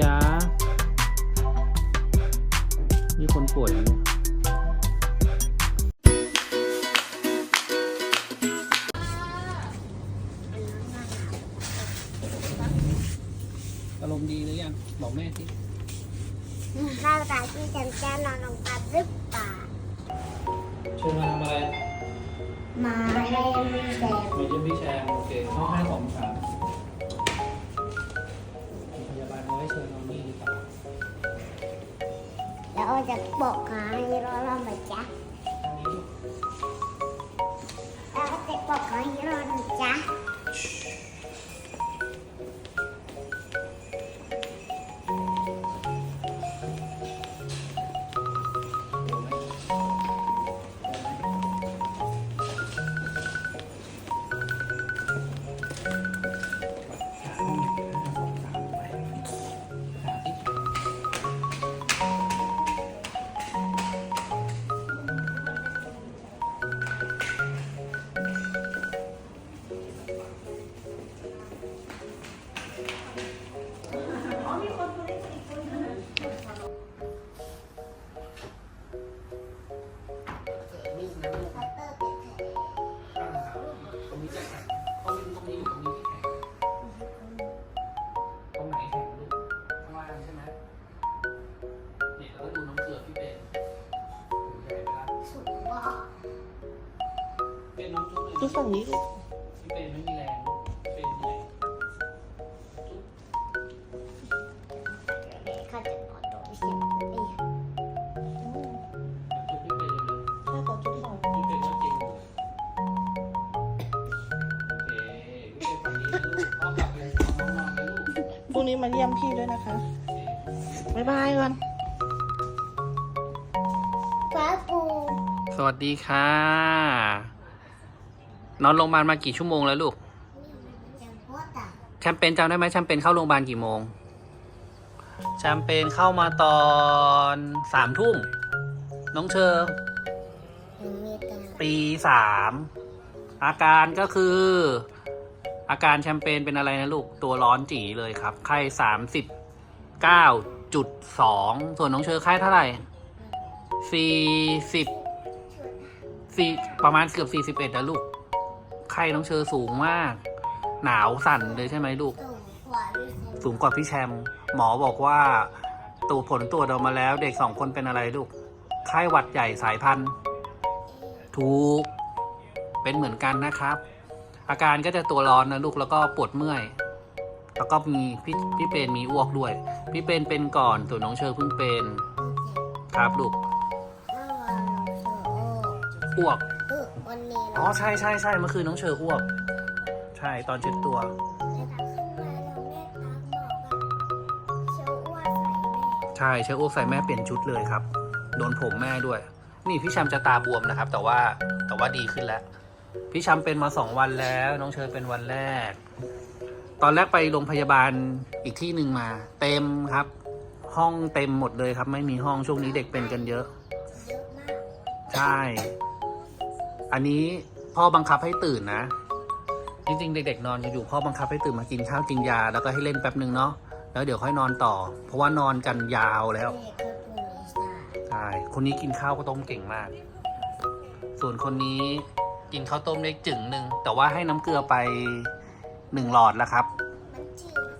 ยะนี่คนป่วยนะเนี่ยอารมณ์ดีหรือยัง บอกแม่สิข้าวตาที่ฉันจะนอนลงไปหรือเปล่าเชิญมาทำอะไร มาให้แซมมาเยี่ยมพี่แชมโอเคห้องห้าสองสาม แล้วจะบอกขาให้รอรอมาจ๊ะทางนี้ลูกแล้วจะบอกขาให้รอนะจ๊ะ ฝั่งนี้ลูกพี่เป็นไม่มีแรงลูกเป็นเหนื่อยจุ๊บเดี๋ยวนี้เขาจะนอนโดนเสียงเลยจุ๊บพี่เป็นเลยนะถ้าขอจุ๊บหน่อยพี่เป็นก็จริงอยู่โอเคพี่เป็นฝั่งนี้นะลูกพ่อกลับไปเอาน้องนอนไปลูกพรุ่งนี้มาเยี่ยมพี่ด้วยนะคะบ๊ายบายก่อนฟ้าปูสวัสดีค่ะ นอนโรงพยาบาลมากี่ชั่วโมงแล้วลูก แชมเปญจำได้ไหมแชมเปญเข้าโรงพยาบาลกี่โมง แชมเปญเข้ามาตอนสามทุ่ม น้องเชอร์ตีสามอาการก็คือ อาการแชมเปญเป็นอะไรนะลูก ตัวร้อนจีเลยครับ ไข้สามสิบเก้าจุดสองส่วนน้องเชอร์ไข้เท่าไหร่สี่สิบสี่ประมาณเกือบสี่สิบเอ็ดนะลูก ไข้น้องเชอร์สูงมาก หนาวสั่นเลยใช่ไหมลูก สูงกว่าพี่แชมป์หมอบอกว่าตัวผลตรวจออกมาแล้ว เด็กสองคนเป็นอะไรลูก ไข้หวัดใหญ่สายพันธุ์ถูก เป็นเหมือนกันนะครับ อาการก็จะตัวร้อนนะลูกแล้วก็ปวดเมื่อย แล้วก็มีพี่พี่เป็นมีอ้วกด้วย พี่เป็นเป็นก่อนส่วนน้องเชอร์เพิ่งเป็น ครับลูกอ้วก ออวันนี้อ๋อเราใช่ใช่ใช่เมื่อคืนน้องเชอร์อ้วก ใช่ตอนเช็ดตัวจะตักขึ้นมาแล้วแม่ตักบอกว่าเชียวอ้วนใส่แม่ใช่เชื้ออ้วกใส่แม่เปลี่ยนชุดเลยครับ โดนผมแม่ด้วย นี่พี่แชมป์จะตาบวมนะครับ แต่ว่าแต่ว่าดีขึ้นแล้ว พี่แชมป์เป็นมาสองวันแล้ว น้องเชยเป็นวันแรก ตอนแรกไปโรงพยาบาลอีกที่หนึ่งมา เต็มครับ ห้องเต็มหมดเลยครับ ไม่มีห้องช่วงนี้เด็กเป็นกันเยอะเยอะมากใช่ อันนี้พ่อบังคับให้ตื่นนะ จริงๆ เด็ก ๆ นอนอยู่ๆพ่อบังคับให้ตื่นมากินข้าวกินยาแล้วก็ให้เล่นแป๊บหนึ่งเนาะแล้วเดี๋ยวค่อยนอนต่อ เพราะว่านอนกันยาวแล้วเด็กก็ปูนิสาใช่คนนี้กินข้าวก็ต้มเก่งมาก ส่วนคนนี้กินข้าวต้มเล็กจึงหนึ่งแต่ว่าให้น้ำเกลือไปหนึ่งหลอดแล้วครับมันจืด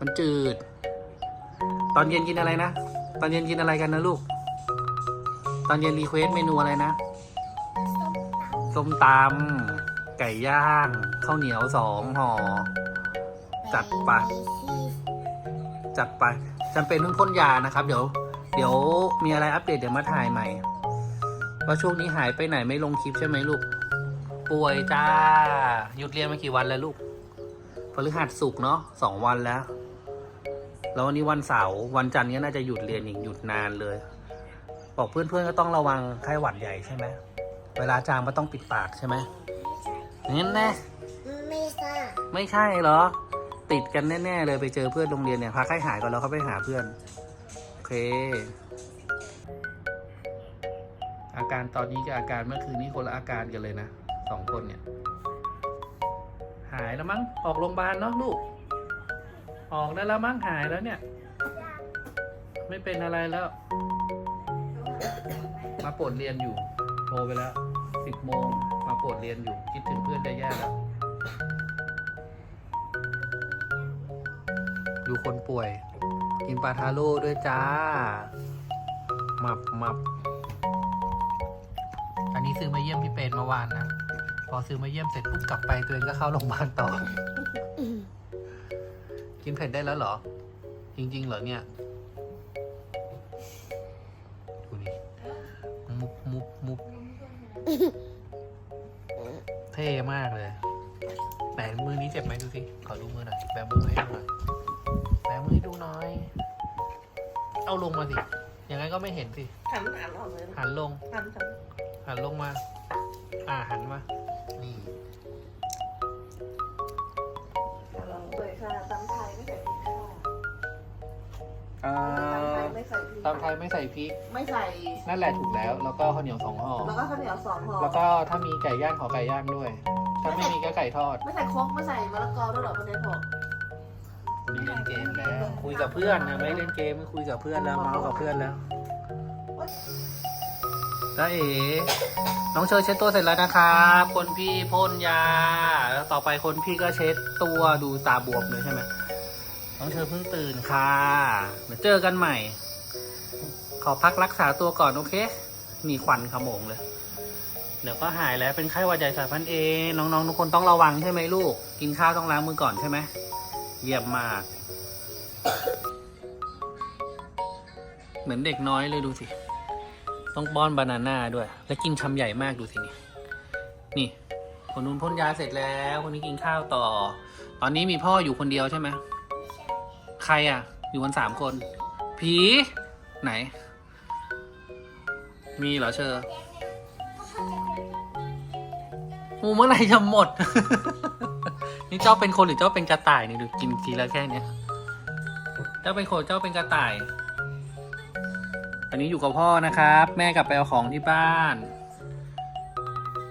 มันจืด ตอนเย็นกินอะไรนะ ตอนเย็นกินอะไรกันนะลูก ตอนเย็นรีเควสเมนูอะไรนะ ส้มตส้มตำไก่ย่างข้าวเหนียวสองห่อ จัดไป จัดไปจำเป็นต้องพ่นยานะครับ เดี๋ยว เดี๋ยวมีอะไรอัปเดตเดี๋ยวมาถ่ายใหม่ ว่าช่วงนี้หายไปไหนไม่ลงคลิปใช่ไหมลูก ป่วยจ้า หยุดเรียนมากี่วันแล้วลูกพฤหัสสุกเนาะสองวันแล้ว แล้ววันนี้วันเสาร์วันจันทร์ก็น่าจะหยุดเรียนอีกหยุดนานเลย บอกเพื่อนๆก็ต้องระวังไข้หวัดใหญ่ใช่ไหม เวลาจามก็ต้องปิดปากใช่ไหมงั้นแน่ไม่ทราบไม่ใช่เหรอ ติดกันแน่ๆเลยไปเจอเพื่อนโรงเรียนเนี่ยพักให้หายก่อนแล้วเขาไปหาเพื่อน โอเค อาการตอนนี้กับอาการเมื่อคืนนี้คนละอาการกันเลยนะสองคนเนี่ย หายแล้วมั้งออกโรงพยาบาลเนาะลูก ออกได้แล้วมั้งหายแล้วเนี่ยยไม่เป็นอะไรแล้ว มาปวดเรียนอยู่โท รไปแล้วสิบโมงมาปวดเรียนอยู่ คิดถึงเพื่อนจะแย่แล้ว ดูคนป่วย กินปลาทาโร่ด้วยจ้ามับมับอันนี้ซื้อมาเยี่ยมพี่เป็นเมื่อวานนะ พอซื้อมาเยี่ยมเสร็จปุ๊บกลับไปตัวเองก็เข้าโรงพยาบาลต่อ กินเผ็ดได้แล้วเหรอ จริง ๆ เหรอเนี่ย เท่มากเลยไหนมือนี้เจ็บไหมดูสิ ขอดูมือหน่อย แบมือให้ดูหน่อย แบมือให้ดูหน่อย เอาลงมาสิยังไงก็ไม่เห็นสิ หันหันออกเลยนะหันลง หันหันหันลงมา อ่าหันมา นี่ ลองเลยค่ะตำไทยไม่ใส่พริกค่ะอ่า ตำไทยไม่ใส่พริกตำไทยไม่ใส่พริก ไม่ใส่ นั่นแหละถูกแล้ว แล้วก็ข้าวเหนียวสองห่อ แล้วก็ข้าวเหนียวสองห่อ แล้วก็ถ้ามีไก่ย่างขอไก่ย่างด้วย ถ้าไม่มีก็ไก่ทอด ไม่ใส่โครกไม่ใส่มะละกอด้วยเหรอประเด็นผมมีเล่นเกมแล้ว คุยกับเพื่อนนะไม่เล่นเกมไม่คุยกับเพื่อนแล้วเมาส์กับเพื่อนแล้วแล้วเอ๋น้องเชอเช็ดตัวเสร็จแล้วนะครับ คนพี่พ่นยา แล้วต่อไปคนพี่ก็เช็ดตัวดูตาบวมเลยใช่ไหมน้องเชอเพิ่งตื่นค่ะเดี๋ยวเจอกันใหม่ข อพักรักษาตัวก่อนโอเค มีควันขโมงเลย เดี๋ยวก็หายแล้วเป็นไข้หวัดใหญ่สายพันธุ์เอ น้องๆทุกคนต้องระวังใช่ไหมลูก กินข้าวต้องล้างมือก่อนใช่ไหมเยี่ยมมาก เหมือนเด็กน้อยเลยดูสิ ต้องป้อนบานาน่าด้วย และกินคำใหญ่มากดูสินี่ นี่คนนู้นพ่นยาเสร็จแล้ว คนนี้กินข้าวต่อ ตอนนี้มีพ่ออยู่คนเดียวใช่ไหม ใครอะ อยู่กันสามคน ผี ไหน มีเหรอเชอร์อูเมื่อไหร่จะหมด นี่เจ้าเป็นคนหรือเจ้าเป็นกระต่ายนี่ดูกินทีละแค่เนี้ย เจ้าเป็นคนเจ้าเป็นกระต่าย อันนี้อยู่กับพ่อนะครับ แม่กลับไปเอาของที่บ้าน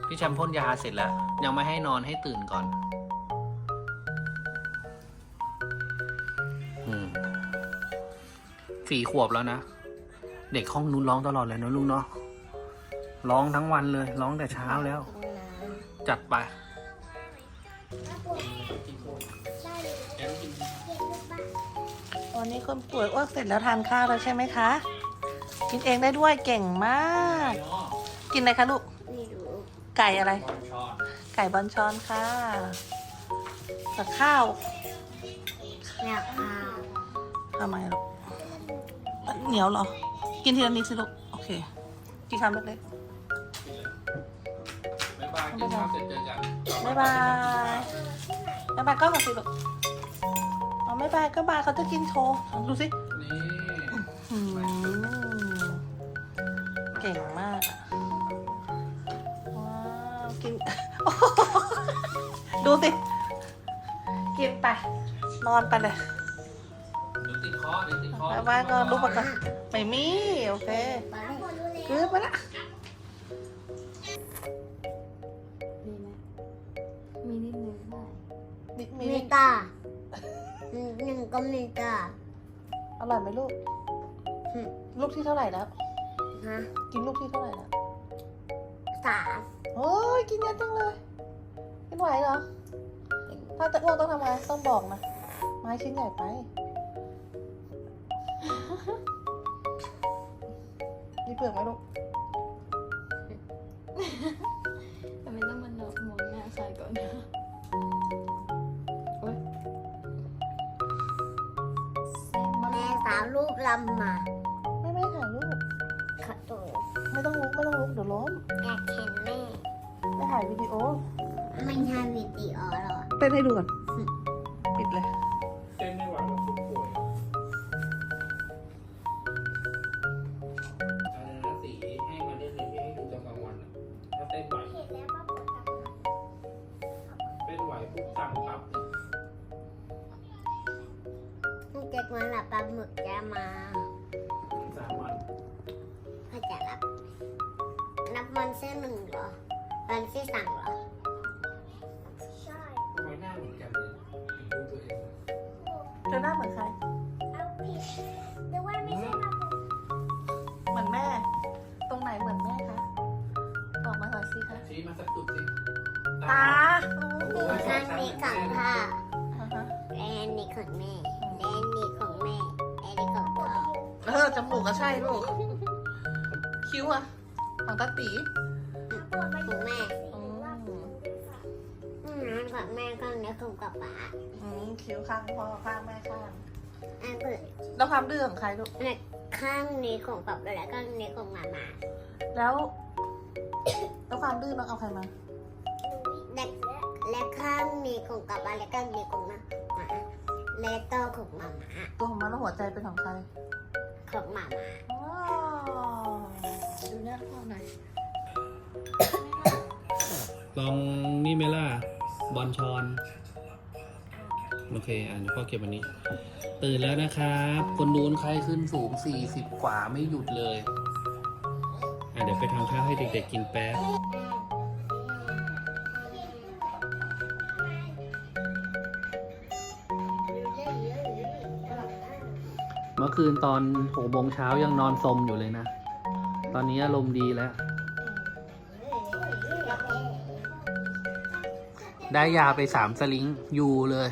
พี่แชมพ่นยาเสร็จแล้ว ยังไม่ให้นอนให้ตื่นก่อนอืมสี่ขวบแล้วนะ เด็กห้องนู้นร้องตลอดเลยนะลูกเนาะร้องทั้งวันเลยร้องแต่เช้าแล้ว จัดไปวันนี้คนป่วยอ้วกเสร็จแล้วทานข้าวแล้วใช่ไหมคะ กินเองได้ด้วยเก่งมาก กินอะไรคะลูกไม่รู้ไก่อะไร ไก่บอลชอนค่ะกับข้าวอยากเอาทำไมลูกเหนียวเหรอ กินทีละนิดสิลูก โอเคกินคำเล็กบ๊ายบายกินข้าวเสร็จเจอกันๆบ๊ายบายบ๊ายบายก็มาสิลูกอ๋อบ๊ายบายก็บายเขาจะกินโชว์ดูสินี่อืมเก่งมากอะว้าวกิน ดูสิ กินไป นอนไปเลยเดี๋ยวติด คอเดี๋ยวติดคอบ๊ายบายก่อนลูกปากกาไม่มีโอเคไปหมดรู้เกืแล้วอบไปละมีไหมมีนิดนึงได้มีมีมีตาหนึ่งก็มีตาอร่อยไหมลูกอืมลูกที่เท่าไหร่แล้ว ฮะกินลูกที่เท่าไหร่แล้วสามโอ้ยกินเยอะจังเลยกินไหวเหรอ ถ้าจะอ้วกต้องทำไงต้องบอกนะไม้ชิ้นใหญ่ไป มีเปลือกไหมลูกทำไมต้องมันหนหมุนหน้าใส่ก่อนนะโอ๊ยเส้นมากแม่สาวรูปลำมาไม่ไม่ถ่ายรูปขอตัวไม่ต้องลุกไม่ต้องลุกเดี๋ยวล้มอยากเห็นแม่ ไม่ถ่ายวิดีโอ ไม่ใช่วิดีโอหรอเต้นให้ดูก่อนปิดเลย มันจะเหมือนแบบปลาหมึกจะมาสามวันเขาจะรับนับวันที่หนึ่งเหรอ วันที่สามเหรอ ใช่ทำไมหน้าเหมือนกันเลยถึงดูตัวเองเจอหน้าเหมือนใครเอาผิดหรือว่าไม่ใช่เราไหนเหมือนแม่คะบอกมาหน่อยสิคะชี้มาสักจุดสิตาข้างนี้ของพ่ออ่าฮะและอันนี้ของแม่และอันนี้ จมูกก็ใช่ลูก คิ้วอะของตาตีของแม่อืมอืมอันของแม่ข้างนี้ของกับป๋าอืมคิ้วข้างพ่อข้างแม่ข้างอันเปิดแล้วความดื้อของใครลูกและข้างนี้ของกับและข้างนี้ของหมาหมาแล้ว แล้วความดื้อน้องเอาใครมาและและข้างนี้ของกับป๋าและข้างนี้ของหมาหมาและต่อของหมาหมาตัวของมันแล้วหัวใจเป็นของใคร ของหมาหมาว้าวดูหน้าพ่อหน่อยลองนี่ไหมล่ะบอลชอน โอเค อ่านพ่อเก็บอันนี้ ตื่นแล้วนะครับ คนนู้นไข้ขึ้นสูง 40 กว่าไม่หยุดเลย อะเดี๋ยวไปทำข้าวให้เด็กๆกินแป๊บ คืนตอนหกโมงเช้ายังนอนสมอยู่เลยนะ ตอนนี้อารมณ์ดีแล้ว ได้ยาไปสามสลิงอยู่เลย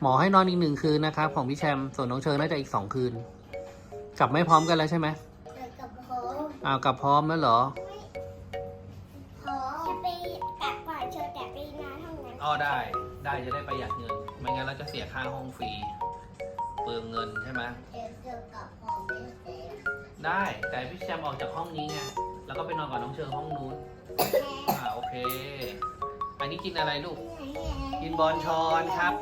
หมอให้นอนอีกหนึ่งคืนนะครับ ของพี่แชมป์ส่วนน้องเชอน่าจะอีกสองคืน กลับไม่พร้อมกันแล้วใช่ไหมกับพออ้าวกลับพร้อมแล้วเหรอพอจะไปกลับก่อนเชิญแต่ไปนานห้องนั้นอ๋อได้ ได้จะได้ประหยัดเงิน ไม่งั้นเราจะเสียค่าห้องฟรี เปลืองเงินใช่ไหมเดี๋ยวเจอกับพอไม่เสร็จได้แต่พี่แชมป์ออกจากห้องนี้ไงแล้วก็ไปนอนกับน้องเชอห้องนู้นอ่าโอเค อันนี้กินอะไรลูก กินบอลชอนครับ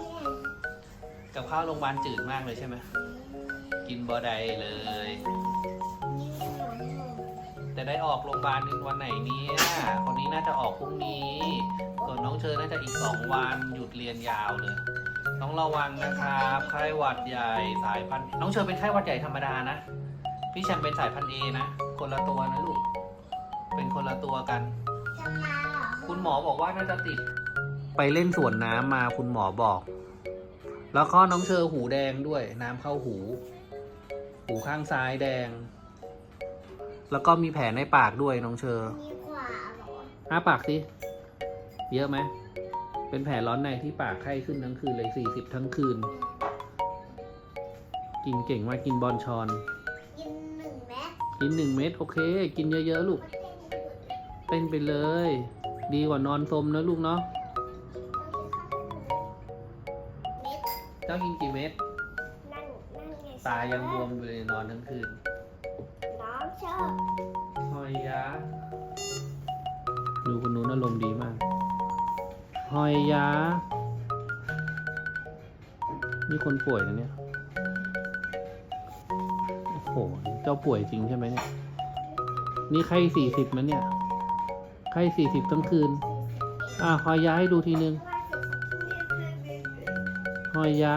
กับข้าวโรงพยาบาลจืดมากเลยใช่ไหมกินบอไดเลยจะได้ออกโรงพยาบาลวันไหนเนี่ยคนนี้น่าจะออกพรุ่งนี้ ส่วนน้องเชอน่าจะอีกสองวันหยุดเรียนยาวเลย ต้องระวังนะครับไข้หวัดใหญ่สายพันธุ์น้องเชอเป็นไข้หวัดใหญ่ธรรมดานะ พี่แชมป์เป็นสายพันธุ์เอนะ คนละตัวนะลูก เป็นคนละตัวกัน จะมาเหรอคุณหมอบอกว่าน่าจะติด ไปเล่นสวนน้ำมาคุณหมอบอก แล้วก็น้องเชอหูแดงด้วย น้ำเข้าหู หูข้างซ้ายแดง แล้วก็มีแผลในปากด้วยน้องเชอมีขวาเหรออ้าปากสิ เยอะไหม เป็นแผลร้อนในที่ปากไข้ขึ้นทั้งคืนเลยสี่สิบทั้งคืน กินเก่งมากกินบอลชอน กินหนึ่งแม็กกินหนึ่งเม็ดโอเค กินเยอะๆลูกเต้นไปเลย ดีกว่านอนสมนะลูกเนาะเม็ดเจ้ากินกี่เม็ดนั่งนั่งไงตายังบวมอยู่เลยนอนทั้งคืนน้ หอยยา นี่คนป่วยนะเนี่ย โอ้โห เจ้าป่วยจริงใช่ไหมเนี่ย นี่ไข้สี่สิบมันเนี่ย ไข้สี่สิบทั้งคืน อะหอยยาให้ดูทีนึงหอยยา